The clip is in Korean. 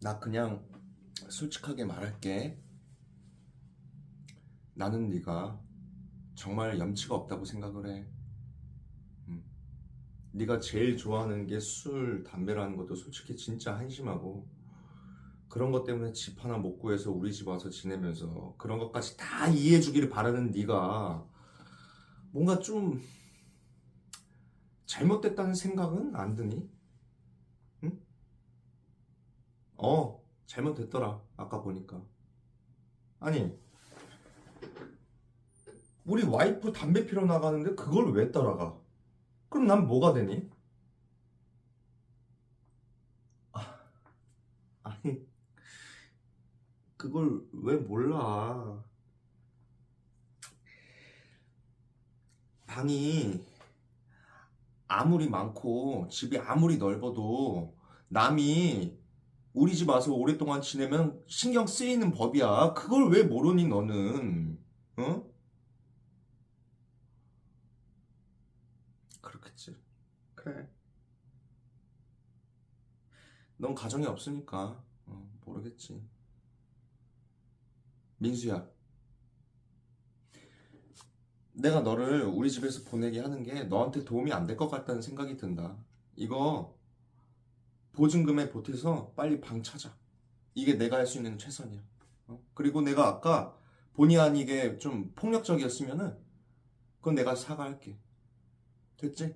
나 그냥 솔직하게 말할게. 나는 네가 정말 염치가 없다고 생각을 해. 음. 네가 제일 좋아하는 게 술, 담배라는 것도 솔직히 진짜 한심하고 그런 것 때문에 집 하나 못 구해서 우리 집 와서 지내면서 그런 것까지 다 이해해 주기를 바라는 네가 뭔가 좀 잘못됐다는 생각은 안 드니? 응? 어, 잘못됐더라. 아까 보니까. 아니, 우리 와이프 담배 피러 나가는데 그걸 왜 따라가? 그럼 난 뭐가 되니? 아, 아니, 그걸 왜 몰라? 방이 아무리 많고 집이 아무리 넓어도 남이 우리 집 와서 오랫동안 지내면 신경 쓰이는 법이야. 그걸 왜 모르니 너는? 어? 그렇겠지. 그래. 넌 가정이 없으니까 어, 모르겠지. 민수야, 내가 너를 우리 집에서 보내게 하는 게 너한테 도움이 안 될 것 같다는 생각이 든다. 이거 보증금에 보태서 빨리 방 찾아. 이게 내가 할 수 있는 최선이야. 어? 그리고 내가 아까 본의 아니게 좀 폭력적이었으면은 그건 내가 사과할게. 됐지?